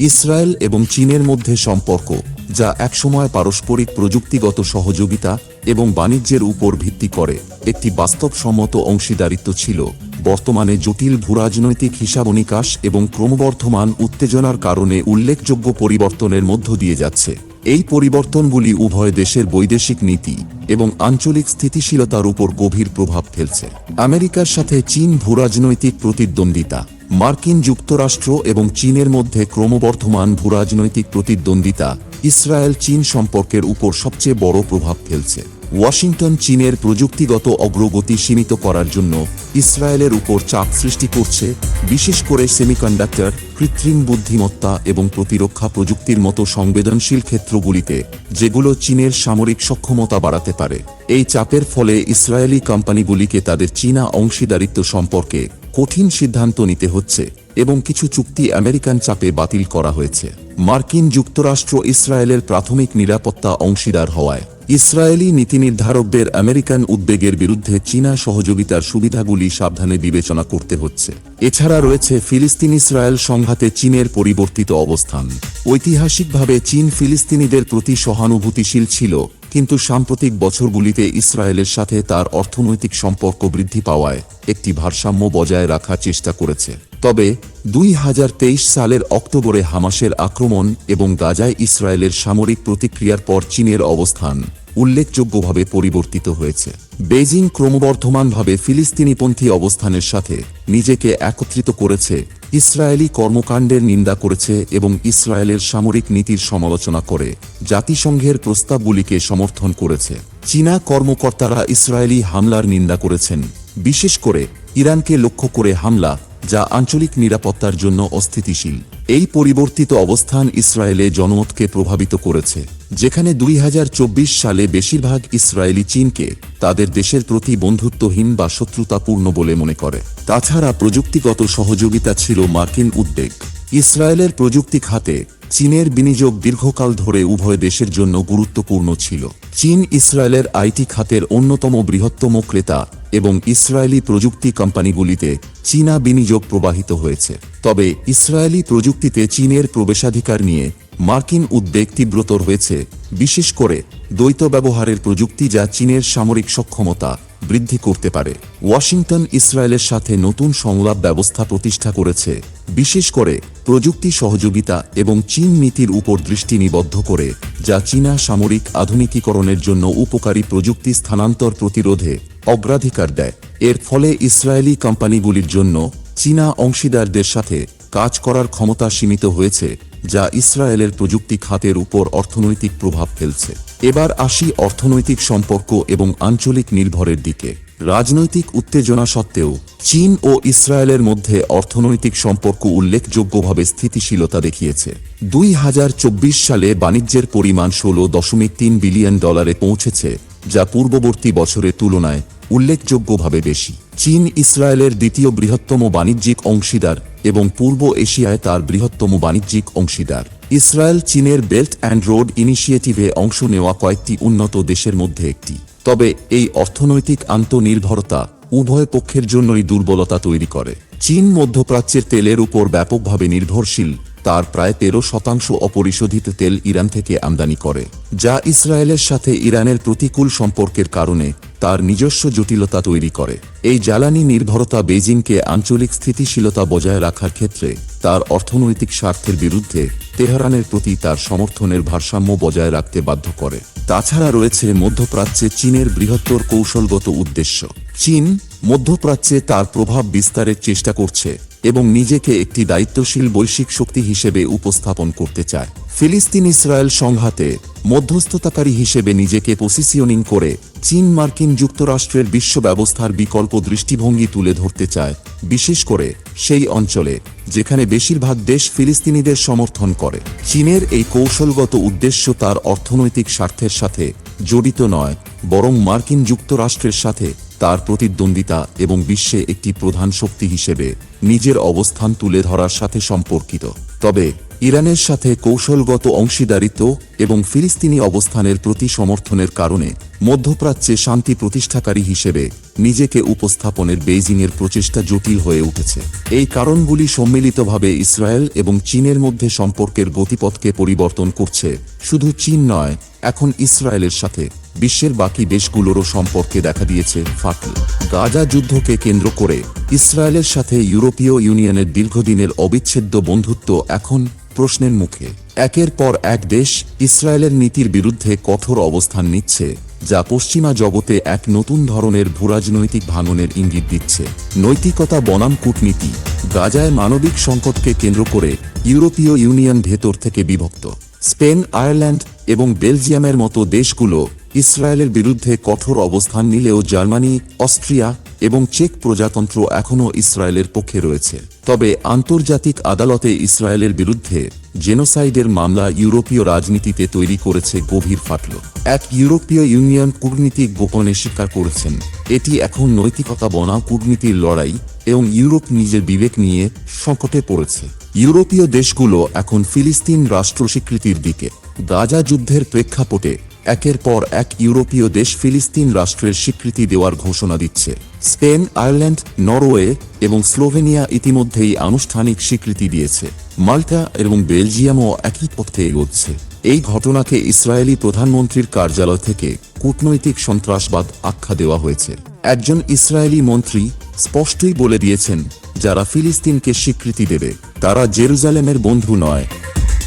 Israel এবং চীনের মধ্যে সম্পর্ক, যা একসময় পারস্পরিক প্রযুক্তিগত সহযোগিতা এবং বাণিজ্যের উপর ভিত্তি করে একটি বাস্তবসম্মত অংশীদারিত্ব ছিল, বর্তমানে জটিল ভূরাজনৈতিক হিসাবনিকাশ এবং ক্রমবর্ধমান উত্তেজনার কারণে উল্লেখযোগ্য পরিবর্তনের মধ্য দিয়ে যাচ্ছে। এই পরিবর্তনগুলি উভয় দেশের বৈদেশিক নীতি এবং আঞ্চলিক স্থিতিশীলতার উপর গভীর প্রভাব ফেলছে। আমেরিকার সাথে চীন ভূরাজনৈতিক প্রতিদ্বন্দ্বিতা মার্কিন যুক্তরাষ্ট্র এবং চীনের মধ্যে ক্রমবর্ধমান ভূরাজনৈতিক প্রতিদ্বন্দ্বিতা ইসরায়েল চীন সম্পর্কের উপর সবচেয়ে বড় প্রভাব ফেলছে। ওয়াশিংটন চীনের প্রযুক্তিগত অগ্রগতি সীমিত করার জন্য ইসরায়েলের উপর চাপ সৃষ্টি করছে, বিশেষ করে সেমিকন্ডাক্টর, কৃত্রিম বুদ্ধিমত্তা এবং প্রতিরক্ষা প্রযুক্তির মতো সংবেদনশীল ক্ষেত্রগুলিতে, যেগুলো চীনের সামরিক সক্ষমতা বাড়াতে পারে। এই চাপের ফলে ইসরায়েলি কোম্পানিগুলিকে তাদের চীনা অংশীদারিত্ব সম্পর্কে কঠিন সিদ্ধান্ত নিতে হচ্ছে এবং কিছু চুক্তি আমেরিকান চাপে বাতিল করা হয়েছে। মার্কিন যুক্তরাষ্ট্র ইসরায়েলের প্রাথমিক নিরাপত্তা অংশীদার হওয়ায়। ইসরায়েলি নীতি নির্ধারকদের আমেরিকান উদ্বেগের বিরুদ্ধে চীনা সহযোগিতার সুবিধাগুলি সাবধানে বিবেচনা করতে হচ্ছে। এছাড়া রয়েছে ফিলিস্তিন ইসরায়েল সংঘাতে চীনের পরিবর্তিত অবস্থান। ঐতিহাসিকভাবে চীন ফিলিস্তিনিদের প্রতি সহানুভূতিশীল ছিল। কিন্তু সাম্প্রতিক বছরগুলিতে ইসরায়েলের সাথে তার অর্থনৈতিক সম্পর্ক বৃদ্ধি পাওয়ায় একটি ভারসাম্য বজায় রাখার চেষ্টা করেছে। তবে দুই হাজার তেইশ সালের অক্টোবরে হামাসের আক্রমণ এবং গাজায় ইসরায়েলের সামরিক প্রতিক্রিয়ার পর চীনের অবস্থান। উল্লেখযোগ্যভাবে পরিবর্তিত হয়েছে। বেজিং ক্রমবর্ধমানভাবে ফিলিস্তিনিপন্থী অবস্থানের সাথে নিজেকে একত্রিত করেছে, ইসরায়েলি কর্মকাণ্ডের নিন্দা করেছে এবং ইসরায়েলের সামরিক নীতির সমালোচনা করে, জাতিসংঘের প্রস্তাবগুলিকে সমর্থন করেছে। চীনা কর্মকর্তারা ইসরায়েলি হামলার নিন্দা করেছেন। বিশেষ করে ইরানকে লক্ষ্য করে হামলা যা আঞ্চলিক নিরাপত্তার জন্য অস্থিতিশীল। এই পরিবর্তিত অবস্থান ইসরায়েলে জনমতকে প্রভাবিত করেছে, যেখানে দুই হাজার চব্বিশ সালে বেশিরভাগ ইসরায়েলি চীনকে তাদের দেশের প্রতি বন্ধুত্বহীন বা শত্রুতাপূর্ণ বলে মনে করে। তাছাড়া প্রযুক্তিগত সহযোগিতা ছিল মার্কিন উদ্বেগ। ইসরায়েলের প্রযুক্তি খাতে চীনের বিনিয়োগ দীর্ঘকাল ধরে উভয় দেশের জন্য গুরুত্বপূর্ণ ছিল। চীন ইসরায়েলের আইটি খাতের অন্যতম বৃহত্তম ক্রেতা এবং ইসরায়েলি প্রযুক্তি কোম্পানিগুলিতে চীনা বিনিয়োগ প্রবাহিত হয়েছে। তবে ইসরায়েলি প্রযুক্তিতে চীনের প্রবেশাধিকার নিয়ে মার্কিন উদ্বেগ তীব্রতর হয়েছে, বিশেষ করে দ্বৈত ব্যবহারের প্রযুক্তি যা চীনের সামরিক সক্ষমতা বৃদ্ধি করতে পারে। ওয়াশিংটন ইসরায়েলের সাথে নতুন সংলাপ ব্যবস্থা প্রতিষ্ঠা করেছে, বিশেষ করে প্রযুক্তি সহযোগিতা এবং চীন নীতির উপর দৃষ্টি নিবদ্ধ করে যা চীনা সামরিক আধুনিকীকরণের জন্য উপকারী প্রযুক্তি স্থানান্তর প্রতিরোধে অগ্রাধিকার দেয়। এর ফলে ইসরায়েলি কোম্পানিগুলির জন্য চীনা অংশীদারদের সাথে কাজ করার ক্ষমতা সীমিত হয়েছে, যা ইসরায়েলের প্রযুক্তি খাতের উপর অর্থনৈতিক প্রভাব ফেলছে। এবার আসি অর্থনৈতিক সম্পর্ক এবং আঞ্চলিক নির্ভরের দিকে। রাজনৈতিক উত্তেজনা সত্ত্বেও চীন ও ইসরায়েলের মধ্যে অর্থনৈতিক সম্পর্ক উল্লেখযোগ্যভাবে স্থিতিশীলতা দেখিয়েছে। দুই হাজার চব্বিশ সালে বাণিজ্যের পরিমাণ ষোলো দশমিক তিন বিলিয়ন ডলারে পৌঁছেছে, যা পূর্ববর্তী বছরের তুলনায় উল্লেখযোগ্যভাবে বেশি। চীন ইসরায়েলের দ্বিতীয় বৃহত্তম বাণিজ্যিক অংশীদার এবং পূর্ব এশিয়ায় তার বৃহত্তম বাণিজ্যিক অংশীদার। ইসরায়েল চীনের বেল্ট অ্যান্ড রোড ইনিশিয়েটিভে অংশ নেওয়া কয়েকটি উন্নত দেশের মধ্যে একটি। তবে এই অর্থনৈতিক আন্তনির্ভরতা উভয় পক্ষের জন্যই দুর্বলতা তৈরি করে। চীন মধ্যপ্রাচ্যের তেলের উপর ব্যাপকভাবে নির্ভরশীল। তার প্রায় তেরো শতাংশ অপরিশোধিত তেল ইরান থেকে আমদানি করে, যা ইসরায়েলের সাথে ইরানের প্রতিকূল সম্পর্কের কারণে তার নিজস্ব জটিলতা তৈরি করে। এই জ্বালানি নির্ভরতা বেজিংকে আঞ্চলিক স্থিতিশীলতা বজায় রাখার ক্ষেত্রে তার অর্থনৈতিক স্বার্থের বিরুদ্ধে তেহরানের প্রতি তার সমর্থনের ভারসাম্য বজায় রাখতে বাধ্য করে। তাছাড়া রয়েছে মধ্যপ্রাচ্যে চীনের বৃহত্তর কৌশলগত উদ্দেশ্য। চীন মধ্যপ্রাচ্যে তার প্রভাব বিস্তারের চেষ্টা করছে এবং নিজেকে একটি দায়িত্বশীল বৈশ্বিক শক্তি হিসেবে উপস্থাপন করতে চায়। ফিলিস্তিন ইসরায়েল সংঘাতে মধ্যস্থতাকারী হিসেবে নিজেকে পজিশনিং করে চীন মার্কিন যুক্তরাষ্ট্রের বিশ্ব ব্যবস্থার বিকল্প দৃষ্টিভঙ্গি তুলে ধরতে চায়। বিশেষ করে সেই অঞ্চলে, যেখানে বেশিরভাগ দেশ ফিলিস্তিনিদের সমর্থন করে। চীনের এই কৌশলগত উদ্দেশ্য তার অর্থনৈতিক স্বার্থের সাথে জড়িত নয়, বরং মার্কিন যুক্তরাষ্ট্রের সাথে তার প্রতিদ্বন্দ্বিতা এবং বিশ্বে একটি প্রধান শক্তি হিসেবে নিজের অবস্থান তুলে ধরার সাথে সম্পর্কিত। তবে, ইরানের সাথে কৌশলগত অংশীদারিত্ব এবং ফিলিস্তিনি অবস্থানের প্রতি সমর্থনের কারণে মধ্যপ্রাচ্যে শান্তি প্রতিষ্ঠাকারী হিসেবে নিজেকে উপস্থাপনের বেইজিংয়ের প্রচেষ্টা জটিল হয়ে উঠেছে। এই কারণগুলি সম্মিলিতভাবে ইসরায়েল এবং চীনের মধ্যে সম্পর্কের গতিপথকে পরিবর্তন করছে। শুধু চীন নয়, এখন ইসরায়েলের সাথে বিশ্বের বাকি দেশগুলোরও সম্পর্কে দেখা দিয়েছে ফাটল। গাজা যুদ্ধকে কেন্দ্র করে ইসরায়েলের সাথে ইউরোপীয় ইউনিয়নের দীর্ঘদিনের অবিচ্ছেদ্য বন্ধুত্ব এখন প্রশ্নের মুখে। একের পর এক দেশ ইসরায়েলের নীতির বিরুদ্ধে কঠোর অবস্থান নিচ্ছে, যা পশ্চিমা জগতে এক নতুন ধরনের ভূরাজনৈতিক ভাঙনের ইঙ্গিত দিচ্ছে। নৈতিকতা বনাম কূটনীতি গাজায় মানবিক সংকটকে কেন্দ্র করে ইউরোপীয় ইউনিয়ন ভেতর থেকে বিভক্ত। স্পেন, আয়ারল্যান্ড এবং বেলজিয়ামের মতো দেশগুলো ইসরায়েলের বিরুদ্ধে কঠোর অবস্থান নিলেও জার্মানি, অস্ট্রিয়া এবং চেক প্রজাতন্ত্র এখনও ইসরায়েলের পক্ষে রয়েছে। তবে আন্তর্জাতিক আদালতে ইসরায়েলের বিরুদ্ধে জেনোসাইডের মামলা ইউরোপীয় রাজনীতিতে তৈরি করেছে গভীর ফাটল। এক ইউরোপীয় ইউনিয়ন কূটনীতিক গোপনে স্বীকার করেছেন, এটি এখন নৈতিকতা বনা কূটনীতির লড়াই এবং ইউরোপ নিজের বিবেক নিয়ে সংকটে পড়েছে। ইউরোপীয় দেশগুলো এখন ফিলিস্তিন রাষ্ট্র স্বীকৃতির দিকে। গাজা যুদ্ধের প্রেক্ষাপটে একের পর এক ইউরোপীয় দেশ ফিলিস্তিন রাষ্ট্রের স্বীকৃতি দেওয়ার ঘোষণা দিচ্ছে। স্পেন, আয়ারল্যান্ড, নরওয়ে এবং স্লোভেনিয়া ইতিমধ্যেই আনুষ্ঠানিক স্বীকৃতি দিয়েছে। মাল্টা এবং বেলজিয়ামও একই পথে এগোচ্ছে। এই ঘটনাকে ইসরায়েলি প্রধানমন্ত্রীর কার্যালয় থেকে কূটনৈতিক সন্ত্রাসবাদ আখ্যা দেওয়া হয়েছে। একজন ইসরায়েলি মন্ত্রী স্পষ্টই বলে দিয়েছেন, যারা ফিলিস্তিনকে স্বীকৃতি দেবে, তারা জেরুজালেমের বন্ধু নয়।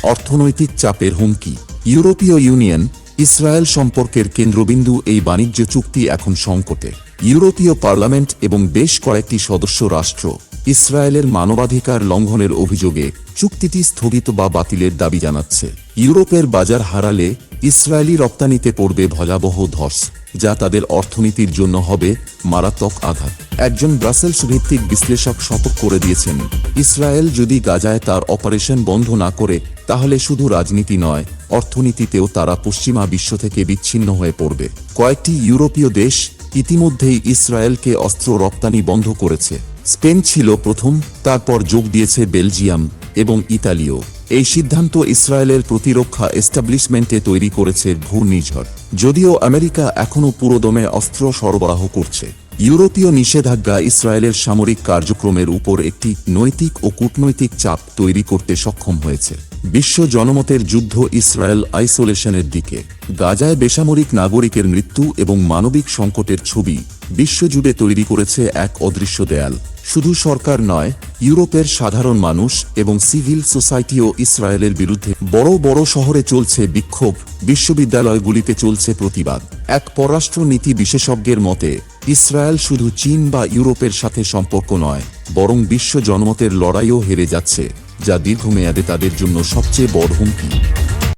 অর্থনৈতিক চাপের হুমকি। ইউরোপীয় ইউনিয়ন ইসরায়েল সম্পর্কের কেন্দ্রবিন্দু এই বাণিজ্য চুক্তি এখন সংকটে। ইউরোপীয় পার্লামেন্ট এবং বেশ কয়েকটি সদস্য রাষ্ট্র ইসরায়েলের মানবাধিকার লঙ্ঘনের অভিযোগে চুক্তিটি স্থগিত বা বাতিলের দাবি জানাচ্ছে। ইউরোপের বাজার হারালে ইসরায়েলি রপ্তানিতে পড়বে ভয়াবহ ধস, যা তাদের অর্থনীতির জন্য হবে মারাত্মক আঘাত। একজন ব্রাসেলস ভিত্তিক বিশ্লেষক শতক করে দিয়েছেন, ইসরায়েল যদি গাজায় তার অপারেশন বন্ধ না করে, তাহলে শুধু রাজনীতি নয়, অর্থনীতিতেও তারা পশ্চিমা বিশ্ব থেকে বিচ্ছিন্ন হয়ে পড়বে। কয়েকটি ইউরোপীয় দেশ ইতিমধ্যেই ইসরায়েলকে অস্ত্র রপ্তানি বন্ধ করেছে। স্পেন ছিল প্রথম, তারপর যোগ দিয়েছে বেলজিয়াম এবং ইতালিও। এই সিদ্ধান্ত ইসরায়েলের প্রতিরক্ষা এস্টাবলিশমেন্টে তৈরি করেছে ঘূর্ণিঝড়। যদিও আমেরিকা এখনও পুরোদমে অস্ত্র সরবরাহ করছে। ইউরোপীয় নিষেধাজ্ঞা ইসরায়েলের সামরিক কার্যক্রমের উপর একটি নৈতিক ও কূটনৈতিক চাপ তৈরি করতে সক্ষম হয়েছে। বিশ্ব জনমতের যুদ্ধ ইসরায়েল আইসোলেশনের দিকে। গাজায় বেসামরিক নাগরিকের মৃত্যু এবং মানবিক সংকটের ছবি বিশ্বজুড়ে তৈরি করেছে এক অদৃশ্য দেয়াল। শুধু সরকার নয়, ইউরোপের সাধারণ মানুষ এবং সিভিল সোসাইটিও ইসরায়েলের বিরুদ্ধে বড় বড় শহরে চলছে বিক্ষোভ, বিশ্ববিদ্যালয়গুলিতে চলছে প্রতিবাদ। এক পররাষ্ট্রনীতি বিশেষজ্ঞের মতে, ইসরায়েল শুধু চীন বা ইউরোপের সাথে সম্পর্ক নয়, বরং বিশ্ব জনমতের লড়াইও হেরে যাচ্ছে, যা দীর্ঘমেয়াদে তাদের জন্য সবচেয়ে বড় হুমকি।